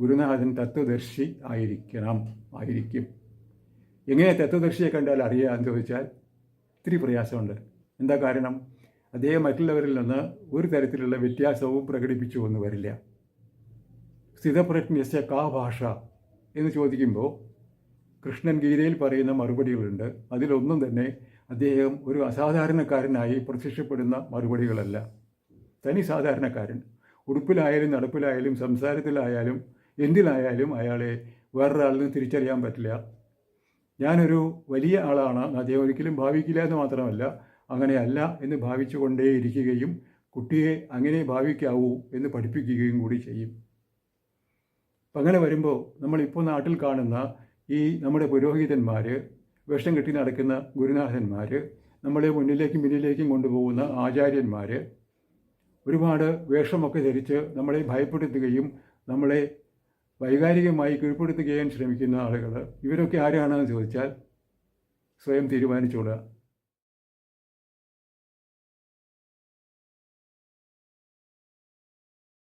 ഗുരുനാഥൻ തത്വദർശി ആയിരിക്കണം ആയിരിക്കും. എങ്ങനെ തത്വദർശിയെ കണ്ടാൽ അറിയാമെന്ന് ചോദിച്ചാൽ ഇത്തിരി പ്രയാസമുണ്ട്. എന്താ കാരണം? അദ്ദേഹം മറ്റുള്ളവരിൽ നിന്ന് ഒരു തരത്തിലുള്ള വ്യത്യാസവും പ്രകടിപ്പിച്ചു എന്ന് വരില്ല. സ്ഥിതപ്രജ്ഞസ്യ കാ ഭാഷ എന്ന് ചോദിക്കുമ്പോൾ കൃഷ്ണൻ ഗീതയിൽ പറയുന്ന മറുപടികളുണ്ട്. അതിലൊന്നും തന്നെ അദ്ദേഹം ഒരു അസാധാരണക്കാരനായി പ്രത്യക്ഷപ്പെടുന്ന മറുപടികളല്ല. തനി സാധാരണക്കാരൻ. ഉടുപ്പിലായാലും നടപ്പിലായാലും സംസാരത്തിലായാലും എന്തിലായാലും അയാളെ വേറൊരാളിന് തിരിച്ചറിയാൻ പറ്റില്ല. ഞാനൊരു വലിയ ആളാണ്. അദ്ദേഹം ഒരിക്കലും ഭാവിക്കില്ല എന്ന് മാത്രമല്ല അങ്ങനെയല്ല എന്ന് ഭാവിച്ചുകൊണ്ടേയിരിക്കുകയും കുട്ടിയെ അങ്ങനെ ഭാവിക്കാവൂ എന്ന് പഠിപ്പിക്കുകയും കൂടി ചെയ്യും. അങ്ങനെ വരുമ്പോൾ നമ്മളിപ്പോൾ നാട്ടിൽ കാണുന്ന ഈ നമ്മുടെ പുരോഹിതന്മാർ വേഷം കെട്ടി നടക്കുന്ന ഗുരുനാഥന്മാർ നമ്മളെ മുന്നിലേക്കും പിന്നിലേക്കും കൊണ്ടുപോകുന്ന ആചാര്യന്മാർ ഒരുപാട് വേഷമൊക്കെ ധരിച്ച് നമ്മളെ ഭയപ്പെടുത്തുകയും നമ്മളെ വൈകാരികമായി കീഴ്പ്പെടുത്തുകയും ശ്രമിക്കുന്ന ആളുകൾ ഇവരൊക്കെ ആരാണെന്ന് ചോദിച്ചാൽ സ്വയം തീരുമാനിച്ചോളുക.